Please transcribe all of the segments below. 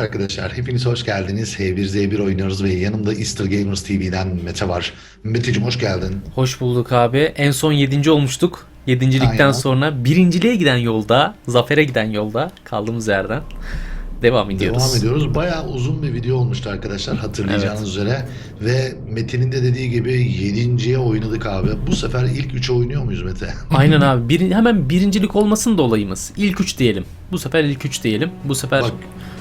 arkadaşlar, hepiniz hoş geldiniz. H1Z1 oynuyoruz ve yanımda Easter Gamers TV'den Mete var. Meteciğim hoş geldin. Hoş bulduk abi. En son 7. olmuştuk. 7. ligden Aynen. sonra birinciliğe giden yolda, zafere giden yolda kaldığımız yerden devam ediyoruz. Devam ediyoruz. Bayağı uzun bir video olmuştu arkadaşlar hatırlayacağınız üzere. Ve Mete'nin de dediği gibi 7.ye oynadık abi. Bu sefer ilk 3'e oynuyor muyuz Mete? Aynen abi. Bir, hemen birincilik olmasın da olayımız. İlk 3 diyelim. Bu sefer ilk 3 diyelim. Bu sefer Bak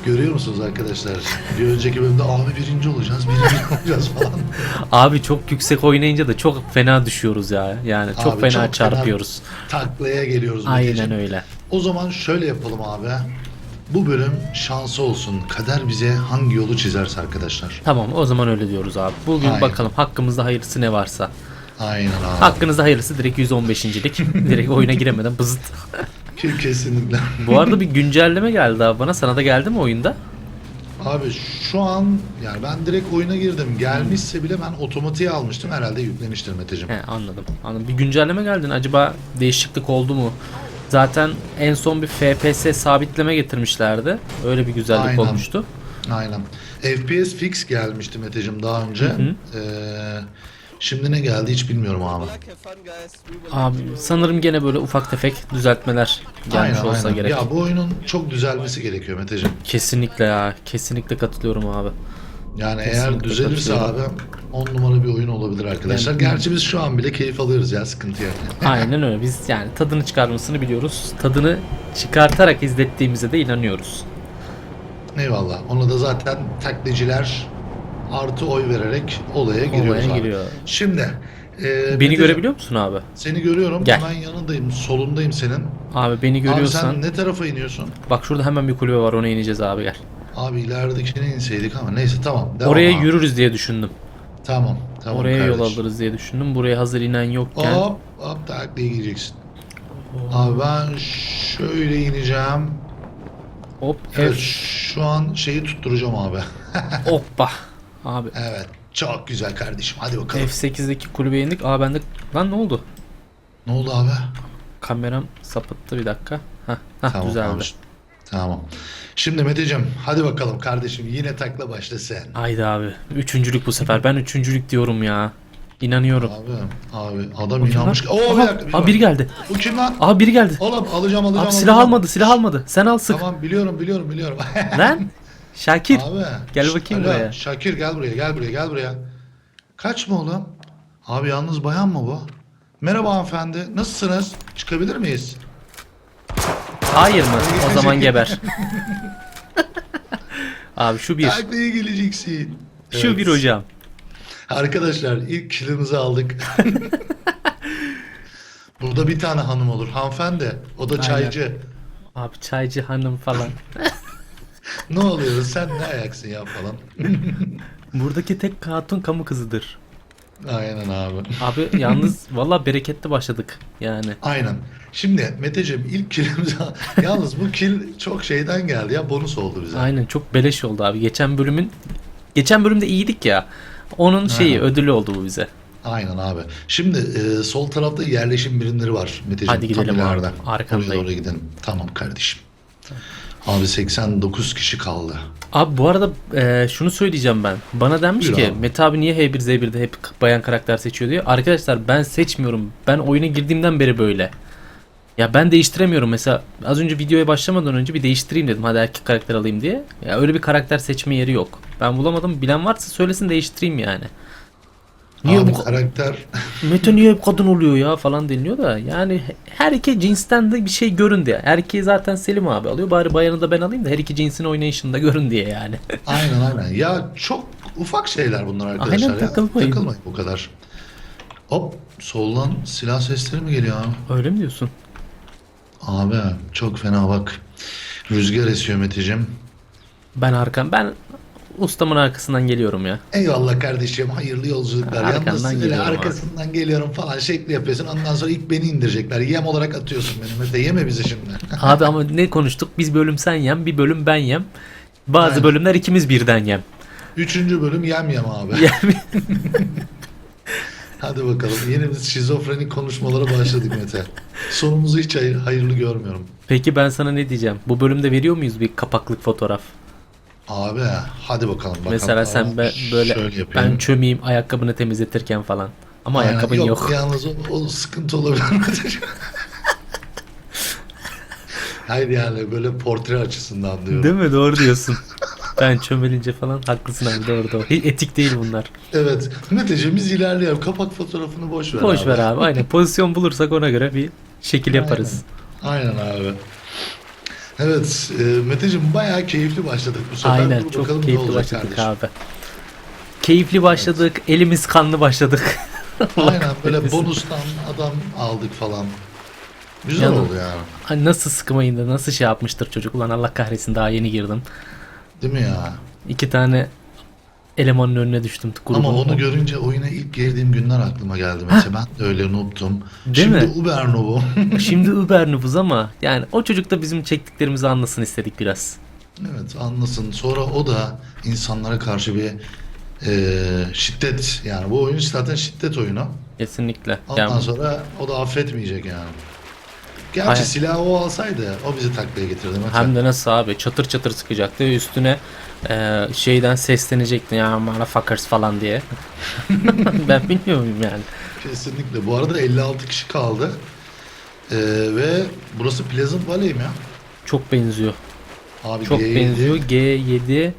görüyor musunuz arkadaşlar? Bir önceki bölümde abi birinci olacağız, birinci olacağız falan. abi çok yüksek oynayınca da çok fena düşüyoruz ya. Yani çok Abi fena çok fena çarpıyoruz. Taklaya geliyoruz Aynen öyle. O zaman şöyle yapalım abi. Bu bölüm şansı olsun. Kader bize hangi yolu çizerse arkadaşlar. Tamam o zaman öyle diyoruz abi. Bugün Aynen. bakalım hakkımızda hayırlısı ne varsa. Aynen abi. Hakkınızda hayırlısı direkt 115.lik. direkt oyuna giremeden bızıt. Kesinlikle. Bu arada bir güncelleme geldi abi bana. Sana da geldi mi oyunda? Abi şu an yani ben direkt oyuna girdim. Gelmişse bile ben otomatiğe almıştım. Herhalde yüklemiştir Meteciğim. He anladım. Anladım. Bir güncelleme geldi. Acaba değişiklik oldu mu? Zaten en son bir FPS sabitleme getirmişlerdi. Öyle bir güzellik Aynen. olmuştu. Aynen. FPS fix gelmişti Meteciğim daha önce. hı. Ee, şimdi ne geldi hiç bilmiyorum abi. Abi sanırım gene böyle ufak tefek düzeltmeler gelmiş aynen, olsa aynen. gerek. Ya bu oyunun çok düzelmesi gerekiyor Meteciğim. Kesinlikle ya. Kesinlikle katılıyorum abi. Yani eğer Kesinlikle düzelirse abi katılıyorum. 10 numara bir oyun olabilir arkadaşlar. Yani- Gerçi biz şu an bile keyif alıyoruz ya sıkıntı yok. Aynen öyle. Biz yani tadını çıkarmasını biliyoruz. Tadını çıkartarak izlettiğimize de inanıyoruz. Eyvallah. Ona da zaten taklitçiler artı oy vererek olaya giriyoruz Olaya abi. giriyor. Şimdi e, Beni görebiliyor musun abi? Seni görüyorum. Gel. Hemen yanındayım. Solundayım senin. Abi beni Abi görüyorsan sen ne tarafa iniyorsun? bak şurada hemen bir kulübe var ona ineceğiz abi gel. Abi ileridekine inseydik ama neyse tamam. Devam Oraya abi. yürürüz diye düşündüm. Tamam. Tamam Oraya yol kardeş. alırız diye düşündüm. Buraya hazır inen yokken. Hop hop taklaya gireceksin. Abi ben şöyle ineceğim. Hop Evet F. şu an şeyi tutturacağım abi. Hoppa. Abi evet. Çok güzel kardeşim. Hadi bakalım. F8'deki kulübeye indik. Aa bende lan ne oldu? Ne oldu abi? Kameram sapıttı bir dakika. Heh, heh Tamam, düzeldi. tamam. Tamam. Şimdi Meteciğim hadi bakalım kardeşim yine takla başla sen. Haydi abi. Üçüncülük bu sefer. Ben üçüncülük diyorum ya. İnanıyorum. Abi abi adam O kim inanmış. lan? Oo bir Aha, dakika. bir Aa şey biri var. geldi. Bu kim lan? Aa biri geldi. Oğlum alacağım alacağım. Abi silah alacağım. almadı, silah almadı. Sen al sık. Tamam biliyorum biliyorum biliyorum. Lan. Şakir. Abi. Gel şşt, bakayım alo, buraya. Şakir gel buraya gel buraya gel buraya. Kaç mı oğlum? Abi yalnız bayan mı bu? Merhaba hanımefendi. Nasılsınız? Çıkabilir miyiz? Hayır mı? O zaman geber. Abi şu bir. Taklaya geleceksin. Şu Evet. bir hocam. Arkadaşlar ilk kilimizi aldık. Burada bir tane hanım olur. Hanımefendi. O da çaycı. Abi çaycı hanım falan. Ne oluyor? Sen ne ayaksın ya falan. Buradaki tek hatun kamu kızıdır. Aynen abi. Abi yalnız valla bereketli başladık yani. Aynen. Şimdi Meteciğim ilk kilimizi al- Yalnız bu kil çok şeyden geldi ya bonus oldu bize. Aynen çok beleş oldu abi. Geçen bölümün geçen bölümde iyiydik ya. Onun şeyi Aynen. ödülü oldu bu bize. Aynen abi. Şimdi e, sol tarafta yerleşim birimleri var Meteciğim. Hadi gidelim abi. Arkandayım. Oraya doğru gidelim. Tamam kardeşim. Abi 89 kişi kaldı. Abi bu arada e, şunu söyleyeceğim ben. Bana denmiş Buyur ki abi. Mete abi niye H1Z1'de hep bayan karakter seçiyor diyor. Arkadaşlar ben seçmiyorum. Ben oyuna girdiğimden beri böyle. Ya ben değiştiremiyorum mesela az önce videoya başlamadan önce bir değiştireyim dedim hadi erkek karakter alayım diye. Ya öyle bir karakter seçme yeri yok. Ben bulamadım. Bilen varsa söylesin değiştireyim yani. Niye abi bu karakter Mete niye hep kadın oluyor ya falan deniliyor da yani her iki cinsten de bir şey görün diye. Erkeği zaten Selim abi alıyor bari bayanı da ben alayım da her iki cinsin oynayışını da görün diye yani. aynen aynen. Ya çok ufak şeyler bunlar arkadaşlar Aynen, ya. takılmayın. Takılmayın bu kadar. Hop soldan silah sesleri mi geliyor abi? Öyle mi diyorsun? Abi çok fena bak. Rüzgar esiyor Meteciğim. Ben arkam ben ustamın arkasından geliyorum ya. Eyvallah kardeşim hayırlı yolculuklar. Arkandan Yalnız öyle geliyorum abi. arkasından geliyorum falan şekli yapıyorsun. Ondan sonra ilk beni indirecekler. Yem olarak atıyorsun beni Mete. Yeme bizi şimdi. Abi ama ne konuştuk? Biz bölüm sen yem, bir bölüm ben yem. Bazı Aynen. bölümler ikimiz birden yem. Üçüncü bölüm yem yem abi. Yani Hadi bakalım. Yeni bir şizofrenik konuşmalara başladık Mete. Sonumuzu hiç hayır- hayırlı görmüyorum. Peki ben sana ne diyeceğim? Bu bölümde veriyor muyuz bir kapaklık fotoğraf? Abi hadi bakalım. bakalım. Mesela sen Ama be- böyle şöyle yapayım. ben çömeyim ayakkabını temizletirken falan. Ama Aynen, ayakkabın yok. Yalnız o, o sıkıntı olabilir. Hayır yani böyle portre açısından diyorum. Değil mi? Doğru diyorsun. ben çömelince falan haklısın abi doğru doğru. Hiç etik değil bunlar. Evet. Meteciğim biz ilerleyelim. Kapak fotoğrafını boş ver Boş abi. ver abi. Aynen pozisyon bulursak ona göre bir şekil yaparız. Aynen abi. Evet, e, Meteciğim bayağı keyifli başladık bu sefer. Aynen Dur çok keyifli başladık kardeşim. abi. Keyifli başladık. Elimiz kanlı başladık. Aynen böyle bonustan adam aldık falan. Güzel Yani- oldu yani. Nasıl sıkmayın da nasıl şey yapmıştır çocuk. Ulan Allah kahretsin daha yeni girdim. Değil mi ya? İki tane elemanın önüne düştüm. Grubun. Ama onu görünce oyuna ilk girdiğim günler aklıma geldi mesela. Ben de öyle noob'tum. Değil Şimdi mi? Uber noob'um. Şimdi Uber nüfuz ama yani o çocuk da bizim çektiklerimizi anlasın istedik biraz. evet anlasın. Sonra o da insanlara karşı bir e, şiddet yani bu oyun zaten şiddet oyunu. Kesinlikle. Ondan Yani sonra o da affetmeyecek yani. Gerçi Aynen. silahı o alsaydı o bizi taklaya getirdi. Mesela. hem de nasıl abi çatır çatır sıkacaktı ve üstüne e, şeyden seslenecekti ya motherfuckers falan diye. ben bilmiyorum yani. Kesinlikle. Bu arada 56 kişi kaldı. Ee, ve burası Pleasant Valley mi ya? Çok benziyor. Abi Çok G- benziyor. G7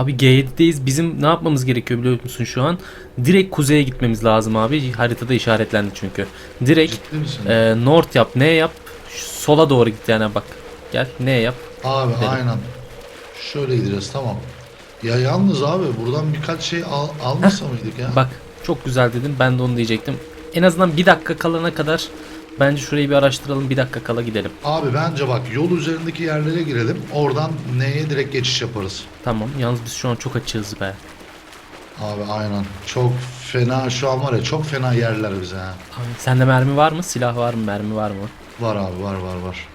Abi G7'deyiz. Bizim ne yapmamız gerekiyor biliyor musun şu an? Direkt kuzeye gitmemiz lazım abi. Haritada işaretlendi çünkü. Direkt e, north yap, ne yap? Şu Sola doğru git yani bak. Gel ne yap? abi gidelim. aynen. Şöyle gideceğiz tamam. Ya yalnız abi buradan birkaç şey al, almasa mıydık ya? Bak çok güzel dedim. Ben de onu diyecektim. En azından bir dakika kalana kadar bence şurayı bir araştıralım. Bir dakika kala gidelim. Abi bence bak yol üzerindeki yerlere girelim. Oradan neye direkt geçiş yaparız. Tamam. Yalnız biz şu an çok açığız be. Abi aynen. Çok fena şu an var ya çok fena yerler bize ha. Abi, Sende mermi var mı? Silah var mı? Mermi var mı? Var abi var var var.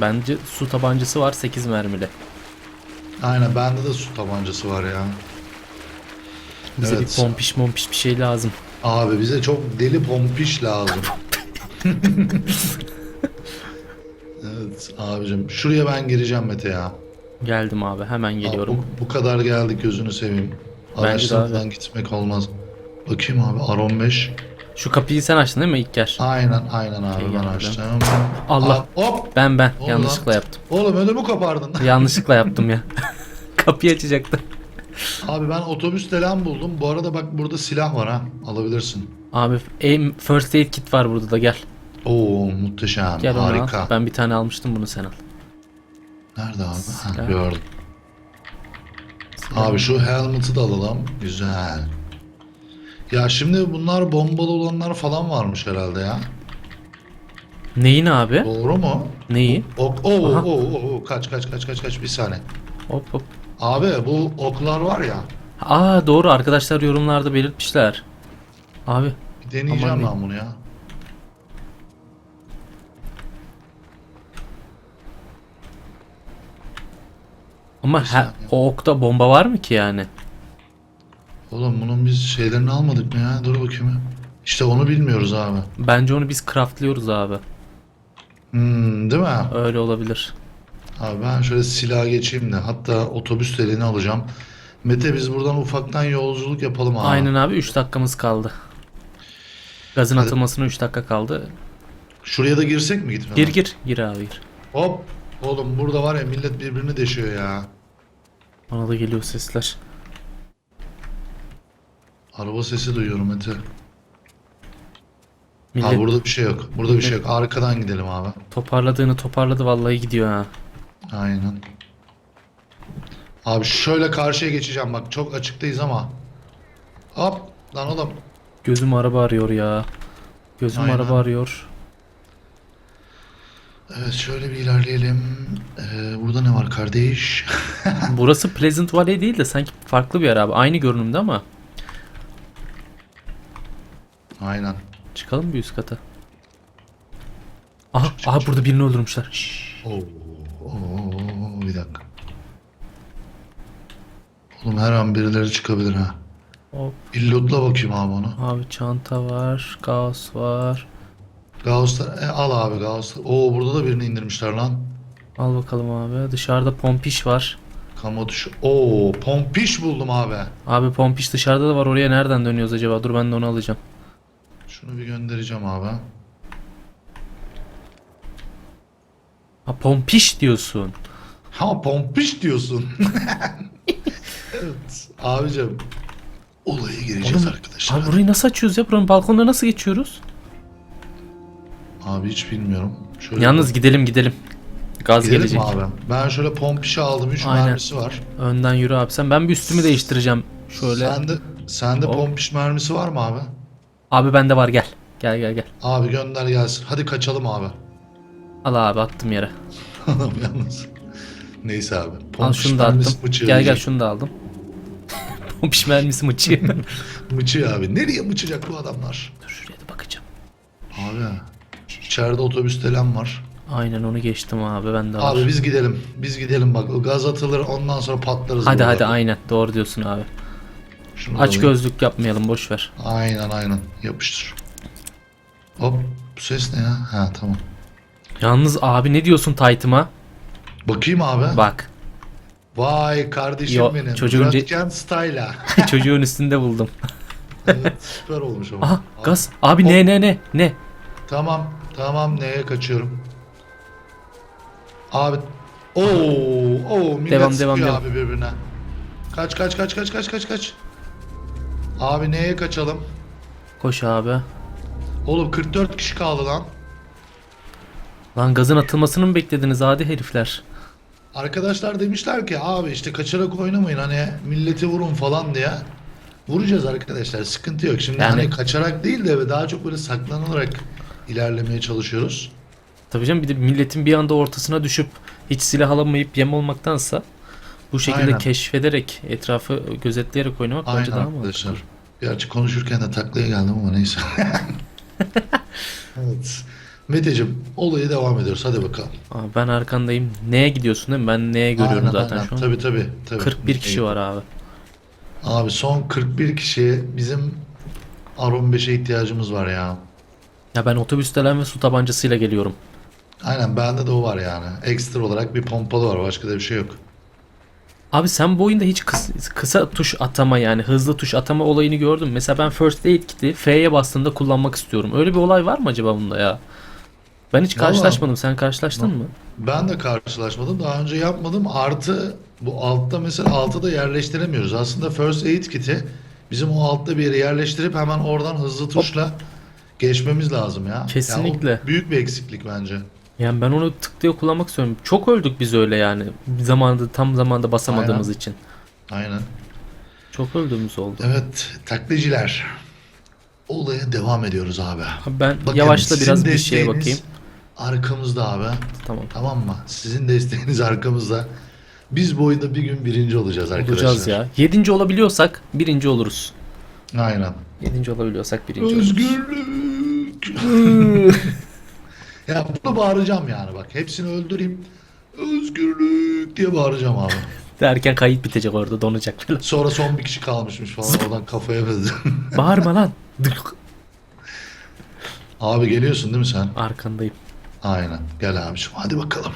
Bence su tabancası var 8 mermili. Aynen bende de su tabancası var ya. Bize Evet. bir pompiş mompiş bir şey lazım. Abi bize çok deli pompiş lazım. evet abicim şuraya ben gireceğim Mete ya. Geldim abi hemen Abi geliyorum. bu, bu kadar geldik gözünü seveyim. Araçlardan gitmek olmaz. Bakayım abi R15. Şu kapıyı sen açtın değil mi ilk yer? Aynen aynen abi Okey, ben geldim. açtım. Allah. Aa, hop. Ben ben Oldu yanlışlıkla yaptım. Oğlum ödümü kopardın. Yanlışlıkla yaptım ya. Kapıyı açacaktım. Abi ben otobüs falan buldum. Bu arada bak burada silah var ha. Alabilirsin. Abi aim, first aid kit var burada da gel. Oo muhteşem. Gel Harika. al. Ben bir tane almıştım bunu sen al. Nerede abi? Ha, Silah. gördüm. Abi şu helmet'ı da alalım. Güzel. Ya şimdi bunlar bombalı olanlar falan varmış herhalde ya. Neyin abi? Doğru mu? Neyi? Oo, Aha. oo, oo, oo, kaç kaç kaç kaç kaç bir saniye. Hop hop. Abi bu oklar var ya. Aa doğru arkadaşlar yorumlarda belirtmişler. Abi Bir deneyeceğim Aman ben bunu ya. ama he- o okta bomba var mı ki yani? Oğlum bunun biz şeylerini almadık mı ya? Dur bakayım. İşte onu bilmiyoruz abi. Bence onu biz craftlıyoruz abi. Hmm, değil mi? Öyle olabilir. Abi ben şöyle silah geçeyim de hatta otobüs deliğini alacağım. Mete biz buradan ufaktan yolculuk yapalım abi. Aynen abi 3 dakikamız kaldı. Gazın Hadi. atılmasına 3 dakika kaldı. Şuraya da girsek mi gitmeden? Gir gir. Gir abi gir. Hop. Oğlum burada var ya millet birbirini deşiyor ya. Bana da geliyor sesler. Araba sesi duyuyorum Mete. Millet Abi burada bir şey yok. Burada bir şey yok. Arkadan gidelim abi. toparladığını toparladı vallahi gidiyor ha. Aynen. Abi şöyle karşıya geçeceğim bak çok açıktayız ama. Hop lan oğlum. Gözüm araba arıyor ya. Gözüm Aynen. araba arıyor. Evet şöyle bir ilerleyelim. Ee, burada ne var kardeş? Burası Pleasant Valley değil de sanki farklı bir yer abi. Aynı görünümde ama. Aynen. Çıkalım bir üst kata. Aha, aha burada birini öldürmüşler. Şşş. Oo, oo, bir dakika. Oğlum her an birileri çıkabilir ha. Hop. Bir lootla bakayım abi onu. Abi çanta var, kaos var. Gauss'lar, e, al abi Gauss'lar. Oo burada da birini indirmişler lan. Al bakalım abi. Dışarıda pompiş var. Kamu tuşu. Oo, pompiş buldum abi. Abi pompiş dışarıda da var. Oraya nereden dönüyoruz acaba? Dur ben de onu alacağım. Şunu bir göndereceğim abi. Ha pompiş diyorsun. Ha pompiş diyorsun. evet. Abicim. Olaya gireceğiz Oğlum, arkadaşlar. Abi burayı nasıl açıyoruz ya? Buranın balkonuna nasıl geçiyoruz? Abi hiç bilmiyorum. Şöyle Yalnız gidelim gidelim. Gaz Gidelim gelecek. mi abi? Ben şöyle pompişi aldım. 3 Aynen. mermisi var. Önden yürü abi sen. Ben bir üstümü değiştireceğim. Şöyle. Sende, sende Hop. pompiş mermisi var mı abi? Abi bende var gel. Gel gel gel. Abi gönder gelsin. Hadi kaçalım abi. Al abi attım yere. Adam yalnız. Neyse abi. Al Pompiş şunu da mermisi attım. mıçıyor Gel gel diyecek. şunu da aldım. pompiş mermisi mıçı. Mıçıyor abi. Nereye mıçacak bu adamlar? Dur şuraya da bakacağım. Abi. içeride otobüs telen var. Aynen onu geçtim abi bende var. Abi biz gidelim. Biz gidelim bak. O gaz atılır ondan sonra patlarız. hadi burada. hadi aynen doğru diyorsun abi. Şunu da Aç alayım. gözlük yapmayalım boş ver. Aynen aynen. Yapıştır. Hop. Bu ses ne ya? Ha tamam. Yalnız abi ne diyorsun Titan'ıma? Bakayım abi. Bak Vay kardeşim Yo, benim. çocuğun Röntgen style'a. çocuğun üstünde buldum. evet, süper olmuş ama. Aha Abi, gaz. Abi ne ne ne ne? Tamam. Tamam neye kaçıyorum? Abi. Oo, oo millet Devam, devam, devam. abi birbirine. Kaç kaç kaç kaç kaç kaç kaç. Abi neye kaçalım? Koş abi. Oğlum 44 kişi kaldı lan. Lan gazın atılmasını mı beklediniz adi herifler? Arkadaşlar demişler ki abi işte kaçarak oynamayın hani milleti vurun falan diye. Vuracağız arkadaşlar sıkıntı yok. Şimdi Yani- hani kaçarak değil de daha çok böyle saklanılarak ilerlemeye çalışıyoruz. Tabii canım bir de milletin bir anda ortasına düşüp hiç silah alamayıp yem olmaktansa bu şekilde Aynen. keşfederek etrafı gözetleyerek oynamak bence Aynen daha mantıklı. arkadaşlar. Gerçi konuşurken de taklaya geldim ama neyse. evet. Meteciğim olaya devam ediyoruz. Hadi bakalım. Abi ben arkandayım. Neye gidiyorsun değil mi? Ben neye görüyorum Aynen, zaten aynen. şu an. Tabii tabii. tabii. 41 kişi var abi. Abi son 41 kişi bizim R15'e ihtiyacımız var ya. Ya ben otobüstelen ve su tabancasıyla geliyorum. Aynen bende de o var yani. Ekstra olarak bir pompalı var. Başka da bir şey yok. Abi sen bu oyunda hiç kıs- kısa tuş atama yani hızlı tuş atama olayını gördün mü? Mesela ben First Aid Kit'i F'ye bastığımda kullanmak istiyorum. Öyle bir olay var mı acaba bunda ya? Ben hiç Vallahi- karşılaşmadım. Sen karşılaştın mı? Ben de karşılaşmadım. Daha önce yapmadım. Artı bu altta mesela altta da yerleştiremiyoruz. Aslında First Aid Kit'i bizim o altta bir yere yerleştirip hemen oradan hızlı tuşla geçmemiz lazım ya. Kesinlikle. Ya o büyük bir eksiklik bence. Yani ben onu tık diye kullanmak istiyorum. Çok öldük biz öyle yani. Bir zamanda tam zamanda basamadığımız için. Aynen. Çok öldüğümüz oldu. Evet, takliciler. Olaya devam ediyoruz abi. Abi ben Bakın, yavaşla sizin biraz bir şeye desteğiniz bakayım. Arkamızda abi. Tamam. Tamam mı? Sizin desteğiniz arkamızda. Biz bu oyunda bir gün birinci olacağız arkadaşlar. Olacağız ya. Yedinci olabiliyorsak birinci oluruz. Aynen. Yedinci olabiliyorsak birinci oluruz. Özgürlük. ya bunu bağıracağım yani bak. Hepsini öldüreyim. Özgürlük diye bağıracağım abi. Derken kayıt bitecek orada donacak falan. Sonra son bir kişi kalmışmış falan oradan kafaya verdim. Bağırma lan. abi geliyorsun değil mi sen? Arkandayım. Aynen. Gel abiciğim hadi bakalım.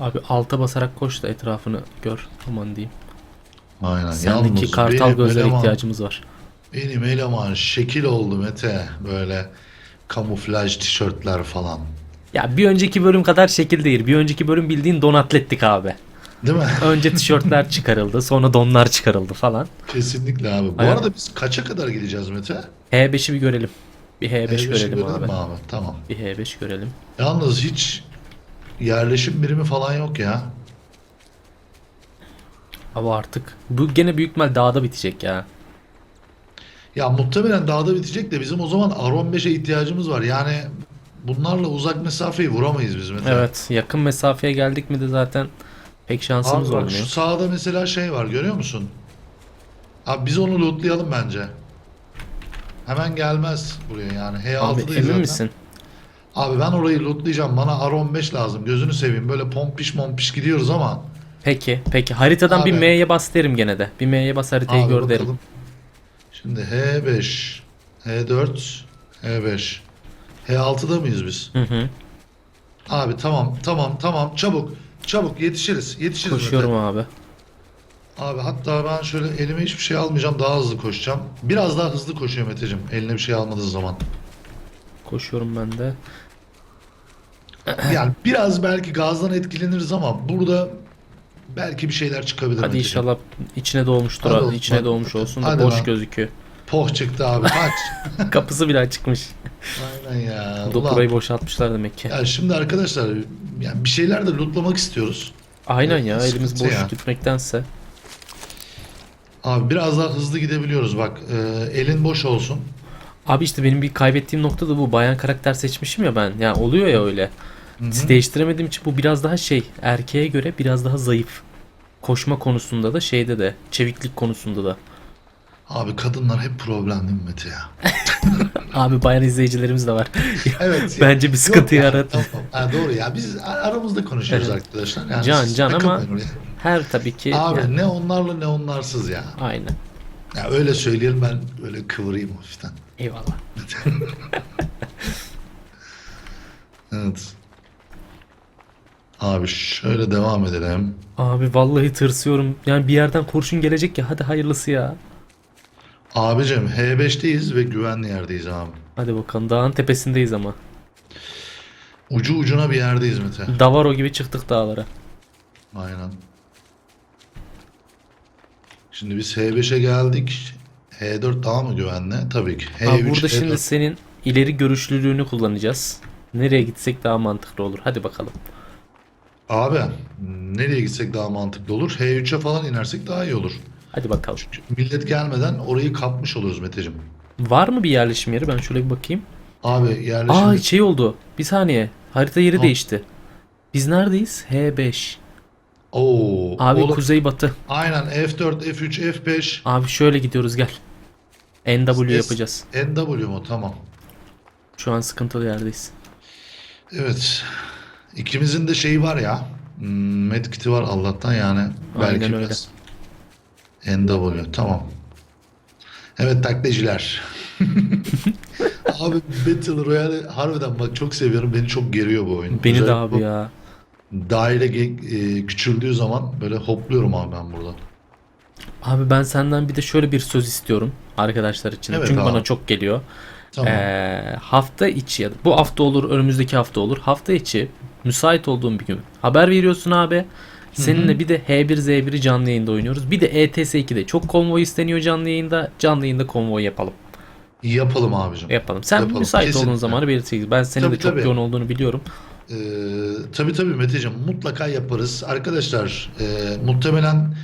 Abi alta basarak koş da etrafını gör. Aman diyeyim. Aynen. Sendeki Yalnız kartal benim gözlere eleman- ihtiyacımız var. Benim eleman şekil oldu Mete. Böyle kamuflaj tişörtler falan. Ya bir önceki bölüm kadar şekil değil. Bir önceki bölüm bildiğin don atlettik abi. Değil mi? Önce tişörtler çıkarıldı, sonra donlar çıkarıldı falan. Kesinlikle abi. Bu Aynen. arada biz kaça kadar gideceğiz Mete? H5'i bir görelim. Bir H5 H5'i görelim abi. abi? Tamam. Bir H5 görelim. Yalnız hiç yerleşim birimi falan yok ya. Ama artık bu gene büyük ihtimal dağda bitecek ya. Ya muhtemelen dağda bitecek de bizim o zaman R15'e ihtiyacımız var. Yani bunlarla uzak mesafeyi vuramayız biz Mete. Evet, yakın mesafeye geldik mi de zaten pek şansımız Abi bak olmuyor. şu sağda mesela şey var görüyor musun? Abi biz onu lootlayalım bence. Hemen gelmez buraya yani. Abi H6'dayız emin zaten. misin? Abi ben orayı lootlayacağım. Bana R15 lazım. Gözünü seveyim. Böyle pompiş mompiş gidiyoruz ama. Peki, peki. Haritadan bir Abi. M'ye bas derim gene de. Bir M'ye bas haritayı Abi gör bakalım. derim. Şimdi H5, H4, H5. H6'da mıyız biz? Hı hı. Abi tamam tamam tamam çabuk çabuk yetişiriz yetişiriz. Koşuyorum Mete. abi. Abi hatta ben şöyle elime hiçbir şey almayacağım. Daha hızlı koşacağım. Biraz daha hızlı koşuyor Meteciğim. Eline bir şey almadığı zaman. Koşuyorum ben de. Yani biraz belki gazdan etkileniriz ama burada belki bir şeyler çıkabilir Hadi Meteciğim. inşallah içine doğmuştur. Hadi ha- olsun, içine hadi. doğmuş olsun da Hadi boş lan. gözüküyor. Poh çıktı abi kaç. Kapısı bile açıkmış. Aynen ya. Ulan, burayı boşaltmışlar demek ki. ya şimdi arkadaşlar yani bir şeyler de lootlamak istiyoruz. Aynen ya sıkıntı elimiz boş ya. gitmektense. Abi biraz daha hızlı gidebiliyoruz bak. e, elin boş olsun. Abi işte benim bir kaybettiğim nokta da bu. Bayan karakter seçmişim ya ben. Yani oluyor ya öyle. Hı hı. Değiştiremediğim için bu biraz daha şey erkeğe göre biraz daha zayıf. Koşma konusunda da şeyde de çeviklik konusunda da. Abi kadınlar hep problem değil mi Mete ya? Abi bayan izleyicilerimiz de var. Evet. Bence bir sıkıntı yarat. Tamam. Ha, doğru ya biz aramızda konuşuyoruz Evet. arkadaşlar. Yani Can, can ama- oraya. Her tabii ki Abi yani- ne onlarla ne onlarsız ya. aynen. Ya öyle söyleyelim ben öyle kıvırayım hafiften. Eyvallah. Evet. Abi şöyle devam edelim. Abi vallahi tırsıyorum. Yani bir yerden kurşun gelecek ya hadi hayırlısı ya. Abicim H5'teyiz ve güvenli yerdeyiz abi. Hadi bakalım dağın tepesindeyiz ama. Ucu ucuna bir yerdeyiz Mete. Davaro gibi çıktık dağlara. Aynen. Şimdi biz H5'e geldik. H4 daha mı güvenli? Tabii ki. H3, Abi burada H4. şimdi senin ileri görüşlülüğünü kullanacağız. Nereye gitsek daha mantıklı olur. Hadi bakalım. Abi nereye gitsek daha mantıklı olur? H3'e falan inersek daha iyi olur. Hadi bakalım. Millet gelmeden orayı kapmış oluruz Meteciğim. Var mı bir yerleşim yeri? Ben şöyle bir bakayım. Abi yerleşim... Aa şey oldu. Bir saniye. Harita yeri Ha. değişti. Biz neredeyiz? H5. Oo, Abi oğlum, kuzeybatı. Aynen F4, F3, F5, Abi şöyle gidiyoruz gel. NW S- yapacağız. NW mu? Tamam. Şu an sıkıntılı yerdeyiz. Evet. İkimizin de şeyi var ya. Hmm, medkit'i var Allah'tan yani. Belki Aynen öyle. biraz. NW tamam. Evet taklacılar. abi Battle Royale harbiden bak çok seviyorum. Beni çok geriyor bu oyun. Beni de Özellikle abi bu ya. Daire e, küçüldüğü zaman böyle hopluyorum abi ben burada. Abi ben senden bir de şöyle bir söz istiyorum arkadaşlar için. Evet Çünkü abi. bana çok geliyor. Tamam. Ee, hafta içi ya da bu hafta olur, önümüzdeki hafta olur. Hafta içi müsait olduğum bir gün haber veriyorsun abi. Seninle bir de H1Z1'i canlı yayında oynuyoruz. Bir de E ETS2'de çok konvoy isteniyor canlı yayında. Canlı yayında konvoy yapalım. Yapalım abicim. Yapalım. Sen Yapalım, müsait kesinlikle. olduğun zamanı belirteceksin. Ben senin Tabii, de çok tabii. yoğun olduğunu biliyorum. Ee, tabii tabii Meteciğim mutlaka yaparız. Arkadaşlar e, muhtemelen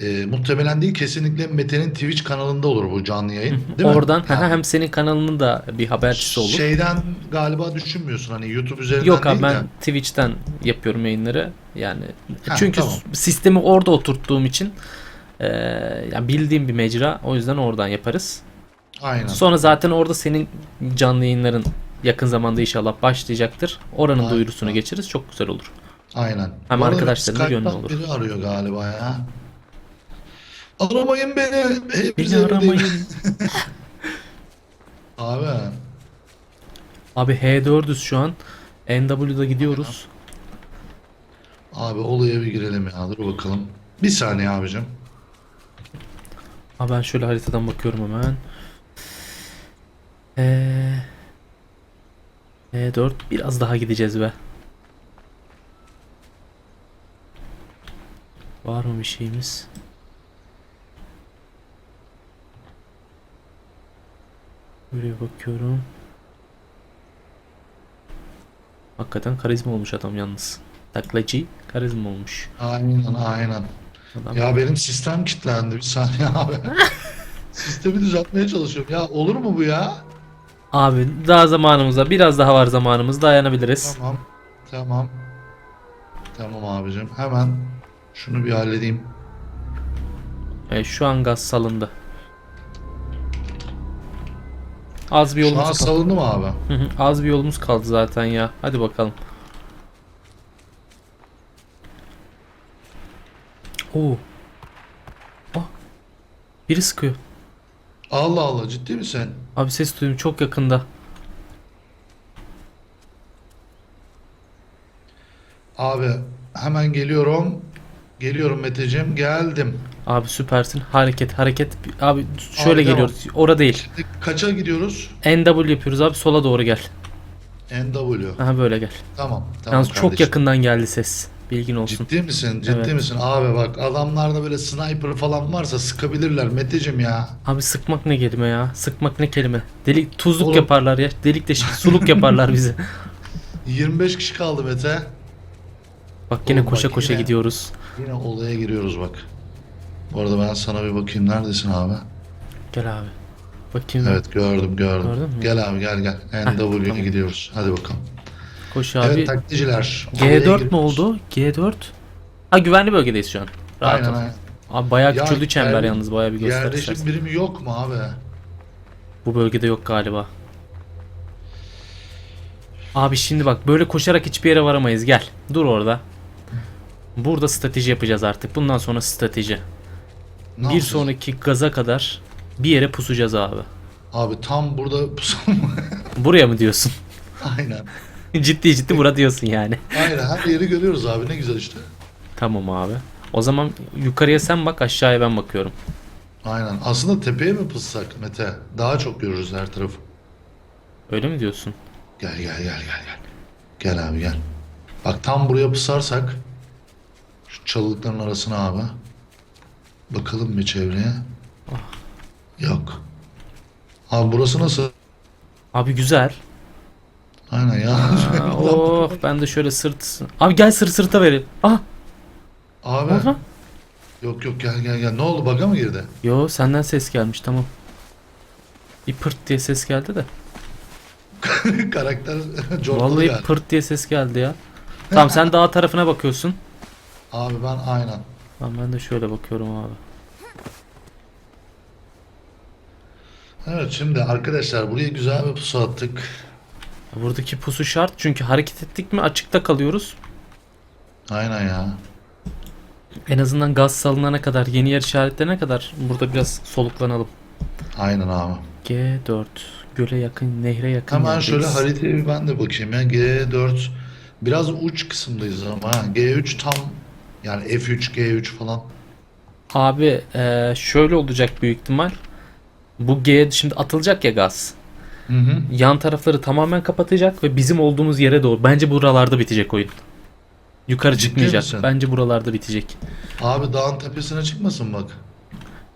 e, muhtemelen değil kesinlikle Mete'nin Twitch kanalında olur bu canlı yayın. Değil mi? Oradan Yani hem senin kanalının da bir habercisi olur. Şeyden galiba düşünmüyorsun hani YouTube üzerinden Yok abi değil ben de. Twitch'ten yapıyorum yayınları. Yani Ha, çünkü tamam. sistemi orada oturttuğum için e, yani bildiğim bir mecra. O yüzden oradan yaparız. Aynen. Sonra zaten orada senin canlı yayınların yakın zamanda inşallah başlayacaktır. Oranın Aynen. duyurusunu geçeriz. Çok güzel olur. Aynen. Hem Bu arada arkadaşların da Skype'dan gönlü olur. Biri arıyor galiba ya. Aramayın beni. Hepinize Beni evdeyim. aramayın. Abi. Abi H4'üz şu an. NW'da gidiyoruz. Abi olaya bir girelim ya. Dur bakalım. Bir saniye abicim. Abi ben şöyle haritadan bakıyorum hemen. Ee, E4 biraz daha gideceğiz be. Var mı bir şeyimiz? Buraya bakıyorum. Hakikaten karizma olmuş adam yalnız. Taklacı karizma olmuş. Aynen aynen. Adam Ya benim sistem kilitlendi bir saniye abi. Sistemi düzeltmeye çalışıyorum. Ya olur mu bu ya? Abi daha zamanımızda biraz daha var zamanımız dayanabiliriz. Tamam. Tamam. Tamam abicim. Hemen şunu bir halledeyim. Evet, şu an gaz salındı. Az bir Şu an yolumuz kaldı. salındı mı abi? Hı hı, Az bir yolumuz kaldı zaten ya. Hadi bakalım. Oo. Ah. Biri sıkıyor. Allah Allah ciddi misin? Abi ses duydum çok yakında. Abi hemen geliyorum. Geliyorum Meteciğim. Geldim. Abi süpersin. Hareket hareket. Abi şöyle Abi, geliyoruz. Ora değil. Şimdi kaça gidiyoruz? NW yapıyoruz abi sola doğru gel. NW. Aha böyle gel. Tamam. Tamam Yalnız çok kardeşim. yakından geldi ses. Bilgin olsun. Ciddi misin? Ciddi Evet. misin? Abi bak adamlarda böyle sniper falan varsa sıkabilirler Meteciğim ya. Abi sıkmak ne kelime ya? Sıkmak ne kelime? Delik tuzluk Oğlum. yaparlar ya. Delik deşik suluk yaparlar bizi. 25 kişi kaldı Mete. Bak yine Oğlum koşa bak koşa yine. gidiyoruz. Yine olaya giriyoruz bak. Bu arada ben sana bir bakayım. Neredesin abi? Gel abi. Bakayım. Evet gördüm gördüm. Gördün mü? Gel abi gel gel. NW'ye tamam. gidiyoruz. Hadi bakalım. Koş abi. Evet taklitçiler. olaya G4 ne giriyoruz. oldu? G4. Ha güvenli bölgedeyiz şu an. Rahat Aynen ol. aynen. Abi bayağı Ya, küçüldü çember yer- yalnız bayağı bir göster Yerleşim istersen. birimi yok mu abi? Bu bölgede yok galiba. Abi şimdi bak böyle koşarak hiçbir yere varamayız. Gel. Dur orada. Burada strateji yapacağız artık. Bundan sonra strateji. Ne bir yapacağız? sonraki gaza kadar bir yere pusacağız abi. Abi tam burada pusalım. Buraya mı diyorsun? aynen. ciddi ciddi bura diyorsun yani. Aynen her yeri görüyoruz abi ne güzel işte. Tamam abi. O zaman yukarıya sen bak aşağıya ben bakıyorum. Aynen. Aslında tepeye mi pıssak Mete? Daha çok görürüz her tarafı. Öyle mi diyorsun? Gel gel gel gel gel. Gel abi gel. Bak tam buraya pısarsak şu çalılıkların arasına abi. Bakalım bir çevreye. Yok. Abi burası nasıl? Abi güzel. Aynen ya. Aa, oh ben de şöyle sırt. Abi gel sırt sırta verin. Ah abi. oldu? Yok yok gel gel gel. Ne oldu baga mı girdi? Yo senden ses gelmiş tamam. Bir pırt diye ses geldi de. Karakter cortladı Vallahi galiba. pırt diye ses geldi ya. Tamam sen dağ tarafına bakıyorsun. Abi ben aynen. Tamam ben de şöyle bakıyorum abi. Evet şimdi arkadaşlar buraya güzel bir pusu attık. Buradaki pusu şart çünkü hareket ettik mi açıkta kalıyoruz. Aynen ya. En azından gaz salınana kadar, yeni yer işaretlerine kadar burada biraz soluklanalım. Aynen abi. G4 göle yakın, nehre yakın. Hemen yerdeyiz. şöyle haritaya bir ben de bakayım ya. G4 biraz uç kısımdayız ama ha. G3 tam yani F3 G3 falan. Abi şöyle olacak büyük ihtimal. Bu G şimdi atılacak ya gaz. Hı hı. Yan tarafları tamamen kapatacak ve bizim olduğumuz yere doğru. Bence buralarda bitecek oyun. Yukarı Ciddi çıkmayacak. misin? Bence buralarda bitecek. Abi dağın tepesine çıkmasın bak.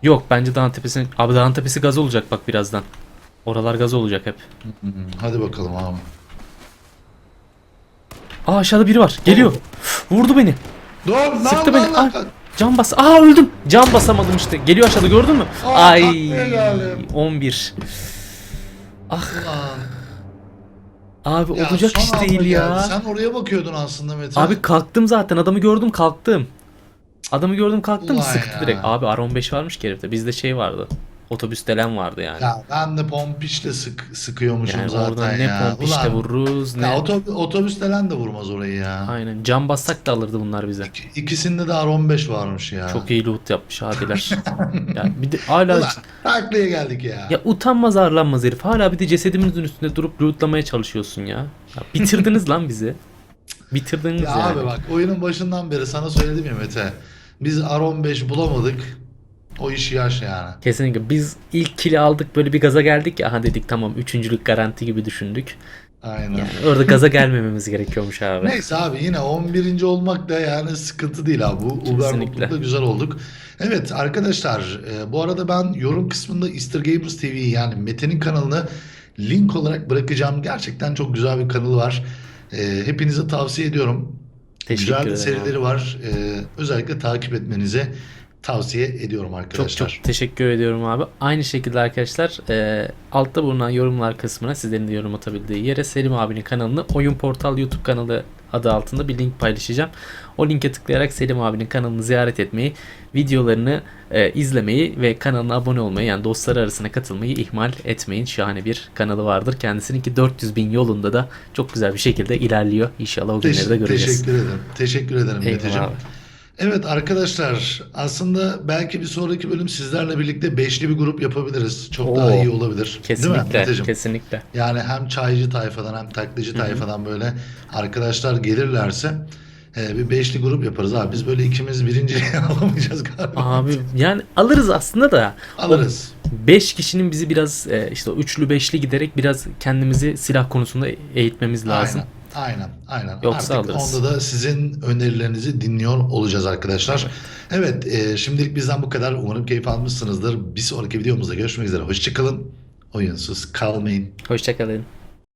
Yok bence dağın tepesine... Abi dağın tepesi gaz olacak bak birazdan. Oralar gaz olacak hep. Hadi bakalım abi. Aa aşağıda biri var. Geliyor. Vurdu beni. Dur lan Sıktı lan beni. lan. Ay. Can bas. Aa öldüm. Can basamadım işte. Geliyor aşağıda gördün mü? Aa, Ay. taklaya geldim. 11. Ah Lan. abi Ya olacak iş değil ya. geldi. Sen oraya bakıyordun aslında Mete. Abi kalktım zaten. Adamı gördüm kalktım. Adamı gördüm kalktım Ulan sıktı ya. direkt. Abi R15 varmış ki herifte. Bizde şey vardı. Otobüs delen vardı yani. Ya ben de pompişle sık sıkıyormuşum yani zaten ne ya. pomp işte Ulan, vururuz ne. Ya otobüs, otobüs delen de vurmaz orayı ya. Aynen. Cam bassak da alırdı bunlar bize. İki- İkisinde de R15 varmış ya. Çok iyi loot yapmış abiler. ya bir de hala Ulan geldik ya. ya utanmaz arlanmaz herif. Hala bir de cesedimizin üstünde durup lootlamaya çalışıyorsun ya. ya bitirdiniz lan bizi. Bitirdiniz Ya yani. abi bak oyunun başından beri sana söyledim ya Mete. Biz R15 bulamadık. O iş yaş yani. Kesinlikle. Biz ilk kili aldık böyle bir gaza geldik ya. Aha dedik tamam üçüncülük garanti gibi düşündük. Aynen. Yani orada gaza gelmememiz gerekiyormuş abi. Neyse abi yine 11. olmak da yani sıkıntı değil abi. Bu Uber mutlulukta güzel olduk. Evet arkadaşlar e, bu arada ben yorum kısmında Easter Gamers TV yani Mete'nin kanalını link olarak bırakacağım. Gerçekten çok güzel bir kanalı var. E, hepinize tavsiye ediyorum. Teşekkür güzel de ederim serileri var. E, özellikle takip etmenizi tavsiye ediyorum Çok arkadaşlar. çok teşekkür ediyorum abi. Aynı şekilde arkadaşlar e, altta bulunan yorumlar kısmına sizlerin de yorum atabildiği yere Selim abinin kanalını Oyun Portal YouTube kanalı adı altında bir link paylaşacağım. O linke tıklayarak Selim abinin kanalını ziyaret etmeyi, videolarını e, izlemeyi ve kanalına abone olmayı yani dostları arasına katılmayı ihmal etmeyin. Şahane bir kanalı vardır. Kendisininki 400 bin yolunda da çok güzel bir şekilde ilerliyor. İnşallah o günleri de göreceğiz. teşekkür ederim. Teşekkür ederim abi. Evet arkadaşlar aslında belki bir sonraki bölüm sizlerle birlikte beşli bir grup yapabiliriz. Çok daha Oo, iyi olabilir. Değil mi Kesinlikle, kesinlikle. Yani hem çaycı tayfadan hem taklacı hı. tayfadan böyle arkadaşlar gelirlerse e, bir beşli grup yaparız abi. Biz böyle ikimiz birinciliği alamayacağız galiba. Abi yani alırız aslında da. Alırız. 5 kişinin bizi biraz e, işte o üçlü beşli giderek biraz kendimizi silah konusunda eğitmemiz lazım. Aynen. Aynen. aynen. Yoksa Artık alırız. onda da sizin önerilerinizi dinliyor olacağız arkadaşlar. Evet, e, şimdilik bizden bu kadar. Umarım keyif almışsınızdır. Bir sonraki videomuzda görüşmek üzere. Hoşçakalın. Oyunsuz kalmayın. Hoşçakalın.